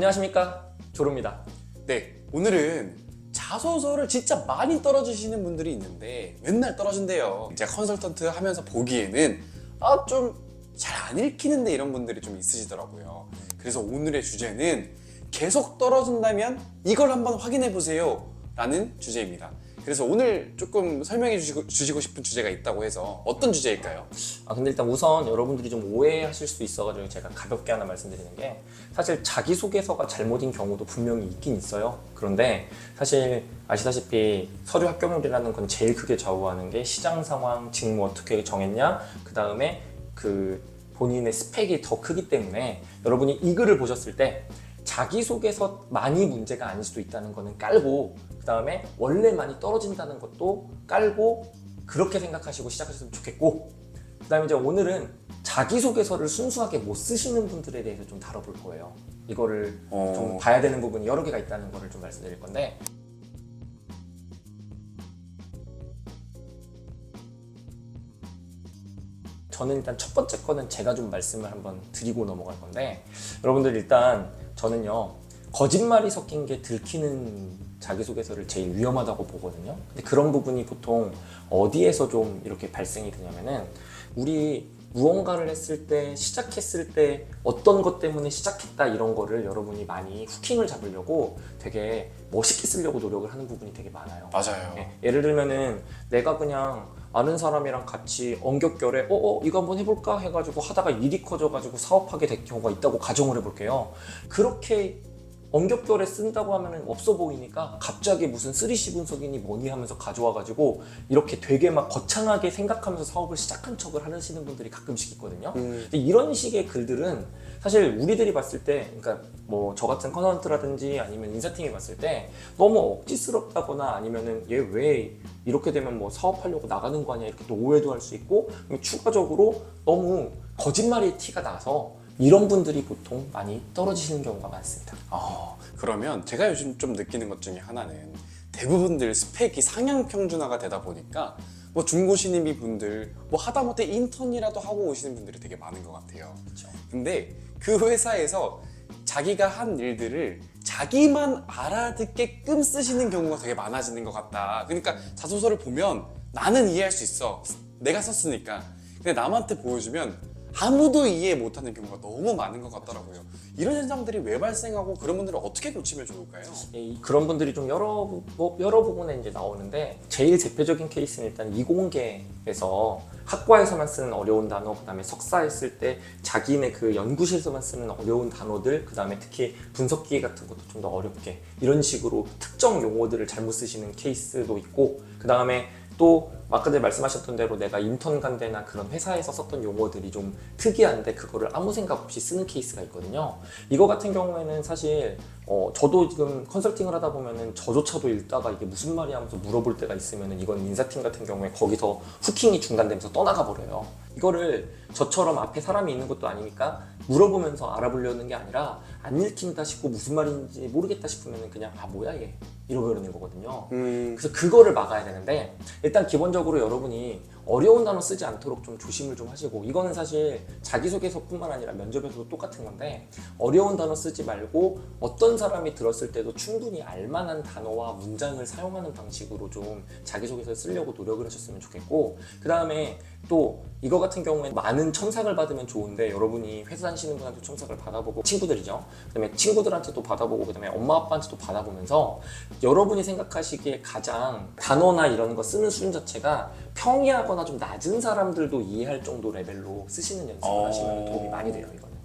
안녕하십니까 조로입니다. 네, 오늘은 자소서를 진짜 많이 떨어지시는 분들이 있는데 맨날 떨어진대요. 제가 컨설턴트 하면서 보기에는 아 좀 잘 안 읽히는데 이런 분들이 좀 있으시더라고요. 그래서 오늘의 주제는 계속 떨어진다면 이걸 한번 확인해 보세요. 라는 주제입니다. 그래서 오늘 조금 설명해 주시고, 주시고 싶은 주제가 있다고 해서 어떤 주제일까요? 아 근데 일단 우선 여러분들이 좀 오해하실 수 있어가지고 제가 가볍게 하나 말씀드리는 게 사실 자기소개서가 잘못인 경우도 분명히 있긴 있어요. 그런데 사실 아시다시피 서류 합격률이라는 건 제일 크게 좌우하는 게 시장 상황, 직무 어떻게 정했냐, 그 다음에 그 본인의 스펙이 더 크기 때문에 여러분이 이 글을 보셨을 때 자기소개서 많이 문제가 아닐 수도 있다는 거는 깔고 그 다음에 원래 많이 떨어진다는 것도 깔고 그렇게 생각하시고 시작하셨으면 좋겠고 그 다음에 이제 오늘은 자기소개서를 순수하게 못 쓰시는 분들에 대해서 좀 다뤄볼 거예요 이거를 어. 좀 봐야 되는 부분이 여러 개가 있다는 거를 좀 말씀드릴 건데 저는 일단 첫 번째 거는 제가 좀 말씀을 한번 드리고 넘어갈 건데 여러분들 일단 저는요 거짓말이 섞인 게 들키는 자기소개서를 제일 위험하다고 보거든요. 근데 그런 부분이 보통 어디에서 좀 이렇게 발생이 되냐면은 우리 무언가를 했을 때 시작했을 때 어떤 것 때문에 시작했다 이런 거를 여러분이 많이 후킹을 잡으려고 되게 멋있게 쓰려고 노력을 하는 부분이 되게 많아요 맞아요. 예, 예를 들면은 내가 그냥 아는 사람이랑 같이 엉겹결에 어어 이거 한번 해볼까 해가지고 하다가 일이 커져가지고 사업하게 된 경우가 있다고 가정을 해볼게요. 그렇게 엉겹결에 쓴다고 하면은 없어 보이니까 갑자기 무슨 3C 분석이니 뭐니 하면서 가져와가지고 이렇게 되게 막 거창하게 생각하면서 사업을 시작한 척을 하시는 분들이 가끔씩 있거든요. 음, 이런 식의 글들은 사실 우리들이 봤을 때, 그러니까 뭐 저 같은 컨설턴트라든지 아니면 인사팀이 봤을 때 너무 억지스럽다거나 아니면은 얘 왜 이렇게 되면 뭐 사업하려고 나가는 거 아니야 이렇게 또 오해도 할 수 있고 추가적으로 너무 거짓말의 티가 나서 이런 분들이 보통 많이 떨어지시는 경우가 많습니다. 아, 그러면 제가 요즘 좀 느끼는 것 중에 하나는 대부분들 스펙이 상향 평준화가 되다 보니까 뭐 중고 신입이 분들 뭐 하다못해 인턴이라도 하고 오시는 분들이 되게 많은 것 같아요. 그렇죠. 근데 그 회사에서 자기가 한 일들을 자기만 알아듣게끔 쓰시는 경우가 되게 많아지는 것 같다. 그러니까 자소서를 보면 나는 이해할 수 있어. 내가 썼으니까. 근데 남한테 보여주면 아무도 이해 못하는 경우가 너무 많은 것 같더라고요. 이런 현상들이 왜 발생하고 그런 분들은 어떻게 고치면 좋을까요? 이- 그런 분들이 좀 여러 부- 뭐 여러 부분에 이제 나오는데 제일 대표적인 케이스는 일단 이공계에서 학과에서만 쓰는 어려운 단어, 그다음에 석사 했을 때 자기네 그 연구실에서만 쓰는 어려운 단어들, 그다음에 특히 분석기 같은 것도 좀 더 어렵게 이런 식으로 특정 용어들을 잘못 쓰시는 케이스도 있고 그다음에 또 아까 전에 말씀하셨던 대로 내가 인턴 간 데나 그런 회사에서 썼던 용어들이 좀 특이한데 그거를 아무 생각 없이 쓰는 케이스가 있거든요. 이거 같은 경우에는 사실 어, 저도 지금 컨설팅을 하다 보면은 저조차도 읽다가 이게 무슨 말이야 하면서 물어볼 때가 있으면은 이건 인사팀 같은 경우에 거기서 후킹이 중단되면서 떠나가 버려요. 이거를 저처럼 앞에 사람이 있는 것도 아니니까 물어보면서 알아보려는 게 아니라 안 읽힌다 싶고 무슨 말인지 모르겠다 싶으면은 그냥 아 뭐야 얘 이러버리는 거거든요. 음, 그래서 그거를 막아야 되는데 일단 기본적으로 여러분이 어려운 단어 쓰지 않도록 좀 조심을 좀 하시고 이거는 사실 자기소개서뿐만 아니라 면접에서도 똑같은 건데 어려운 단어 쓰지 말고 어떤 사람이 들었을 때도 충분히 알만한 단어와 문장을 사용하는 방식으로 좀 자기소개서 쓰려고 노력을 하셨으면 좋겠고 그 다음에 또 이거 같은 경우에 많은 첨삭을 받으면 좋은데 여러분이 회사 다니시는 분한테 첨삭을 받아보고 친구들이죠 그다음에 친구들한테도 받아보고 그다음에 엄마 아빠한테도 받아보면서 여러분이 생각하시기에 가장 단어나 이런 거 쓰는 수준 자체가 평이하거나 좀 낮은 사람들도 이해할 정도 레벨로 쓰시는 연습을 어. 하시면 도움이 많이 돼요 이거는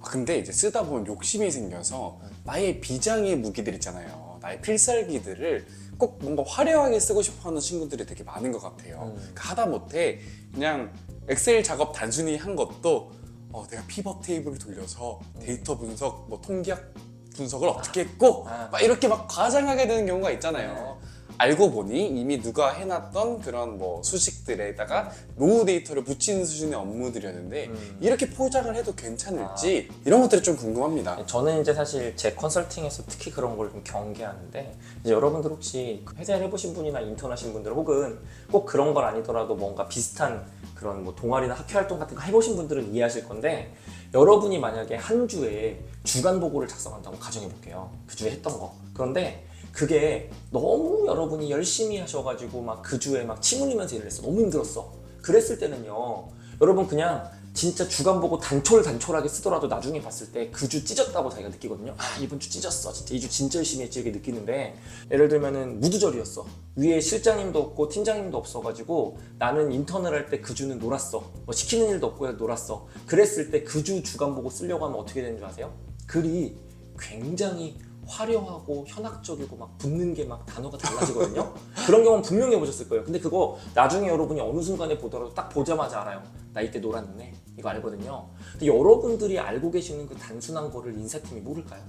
아, 근데 이제 쓰다 보면 욕심이 생겨서 나의 비장의 무기들 있잖아요. 나의 필살기들을 꼭 뭔가 화려하게 쓰고 싶어 하는 친구들이 되게 많은 것 같아요. 음. 그러니까 하다못해 그냥 엑셀 작업 단순히 한 것도 어, 내가 피벗 테이블을 돌려서 데이터 분석, 뭐 통계학 분석을 어떻게 했고 아. 막 이렇게 막 과장하게 되는 경우가 있잖아요. 알고 보니 이미 누가 해놨던 그런 뭐 수식들에다가 노후 데이터를 붙이는 수준의 업무들이었는데 음. 이렇게 포장을 해도 괜찮을지 이런 것들이 좀 궁금합니다. 저는 이제 사실 제 컨설팅에서 특히 그런 걸 좀 경계하는데 이제 여러분들 혹시 회사를 해보신 분이나 인턴 하신 분들 혹은 꼭 그런 건 아니더라도 뭔가 비슷한 그런 뭐 동아리나 학회 활동 같은 거 해보신 분들은 이해하실 건데 여러분이 만약에 한 주에 주간 보고를 작성한다고 가정해 볼게요. 그 주에 했던 거. 그런데 그게 너무 여러분이 열심히 하셔가지고 막 그 주에 막 침 흘리면서 일을 했어. 너무 힘들었어. 그랬을 때는요. 여러분 그냥 진짜 주간 보고 단촐 단촐하게 쓰더라도 나중에 봤을 때 그 주 찢었다고 자기가 느끼거든요. 아 이번 주 찢었어. 진짜 이 주 진짜 열심히 했지 이렇게 느끼는데 예를 들면은 무두절이었어. 위에 실장님도 없고 팀장님도 없어가지고 나는 인턴을 할 때 그 주는 놀았어. 뭐 시키는 일도 없고 놀았어. 그랬을 때 그 주 주간 보고 쓰려고 하면 어떻게 되는 줄 아세요? 글이 굉장히 화려하고 현학적이고 막 붙는 게 막 단어가 달라지거든요. 그런 경우는 분명히 해보셨을 거예요. 근데 그거 나중에 여러분이 어느 순간에 보더라도 딱 보자마자 알아요. 나 이때 놀았네. 이거 알거든요. 근데 여러분들이 알고 계시는 그 단순한 거를 인사팀이 모를까요?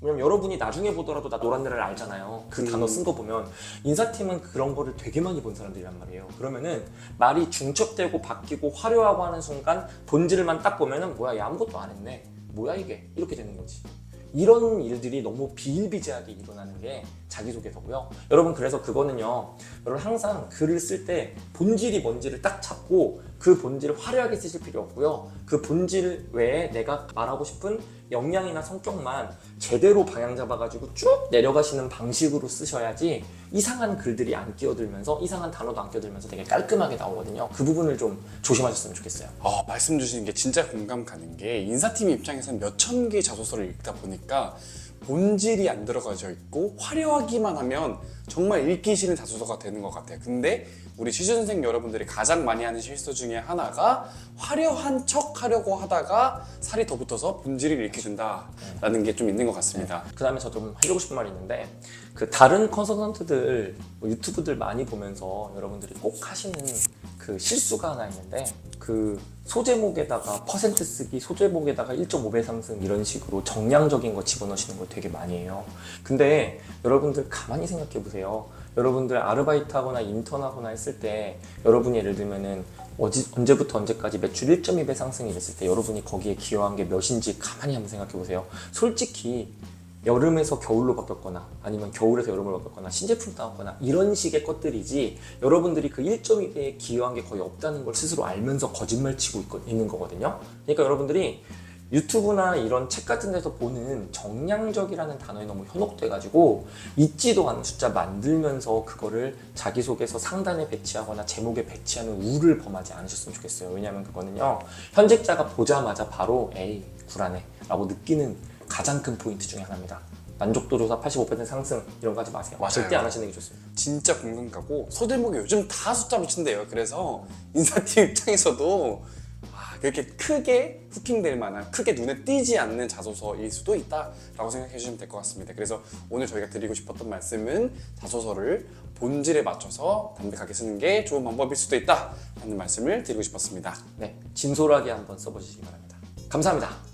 왜냐면 여러분이 나중에 보더라도 나 노란내를 알잖아요. 그 음. 단어 쓴 거 보면 인사팀은 그런 거를 되게 많이 본 사람들이란 말이에요. 그러면은 말이 중첩되고 바뀌고 화려하고 하는 순간 본질만 딱 보면은 뭐야 얘 아무것도 안 했네. 뭐야 이게 이렇게 되는 거지. 이런 일들이 너무 비일비재하게 일어나는 게 자기소개서고요. 여러분 그래서 그거는요. 여러분 항상 글을 쓸 때 본질이 뭔지를 딱 잡고 그 본질을 화려하게 쓰실 필요 없고요. 그 본질 외에 내가 말하고 싶은 역량이나 성격만 제대로 방향 잡아가지고 쭉 내려가시는 방식으로 쓰셔야지 이상한 글들이 안 끼어들면서 이상한 단어도 안 끼어들면서 되게 깔끔하게 나오거든요. 그 부분을 좀 조심하셨으면 좋겠어요. 어, 말씀 주시는 게 진짜 공감 가는 게 인사팀 입장에서는 몇천 개의 자소서를 읽다 보니까 본질이 안 들어가져 있고 화려하기만 하면 정말 읽기 싫은 자소서가 되는 것 같아요. 근데 우리 취준생 여러분들이 가장 많이 하는 실수 중에 하나가 화려한 척 하려고 하다가 살이 더 붙어서 본질을 잃게 된다라는 게 좀 있는 것 같습니다. 그 다음에 저 좀 해주고 싶은 말이 있는데 그 다른 컨설턴트들 뭐 유튜브들 많이 보면서 여러분들이 꼭 하시는 그 실수가 하나 있는데 그 소제목에다가 퍼센트 쓰기 소제목에다가 1.5배 상승 이런 식으로 정량적인 거 집어넣으시는 걸 되게 많이 해요. 근데 여러분들 가만히 생각해 보세요 여러분들 아르바이트 하거나 인턴 하거나 했을 때 여러분이 예를 들면은 어지, 언제부터 언제까지 매출 1.2배 상승이 됐을 때 여러분이 거기에 기여한 게 몇인지 가만히 한번 생각해 보세요 솔직히 여름에서 겨울로 바뀌었거나 아니면 겨울에서 여름으로 바뀌었거나 신제품 나왔거나 이런 식의 것들이지 여러분들이 그 1.2배에 기여한 게 거의 없다는 걸 스스로 알면서 거짓말 치고 있, 있는 거거든요. 그러니까 여러분들이 유튜브나 이런 책 같은 데서 보는 정량적이라는 단어에 너무 현혹돼가지고 있지도 않은 숫자 만들면서 그거를 자기소개서 상단에 배치하거나 제목에 배치하는 우를 범하지 않으셨으면 좋겠어요. 왜냐하면 그거는요 현직자가 보자마자 바로 에이 굴하네 라고 느끼는 가장 큰 포인트 중에 하나입니다. 만족도 조사 85% 상승 이런 거 하지 마세요. 맞아요. 절대 안 하시는 게 좋습니다. 진짜 공감 가고 소제목이 요즘 다 숫자 붙인대요. 그래서 인사팀 입장에서도 아, 그렇게 크게 후킹될 만한 크게 눈에 띄지 않는 자소서일 수도 있다라고 생각해 주시면 될 것 같습니다. 그래서 오늘 저희가 드리고 싶었던 말씀은 자소서를 본질에 맞춰서 담백하게 쓰는 게 좋은 방법일 수도 있다라는 말씀을 드리고 싶었습니다. 네, 진솔하게 한번 써보시기 바랍니다. 감사합니다.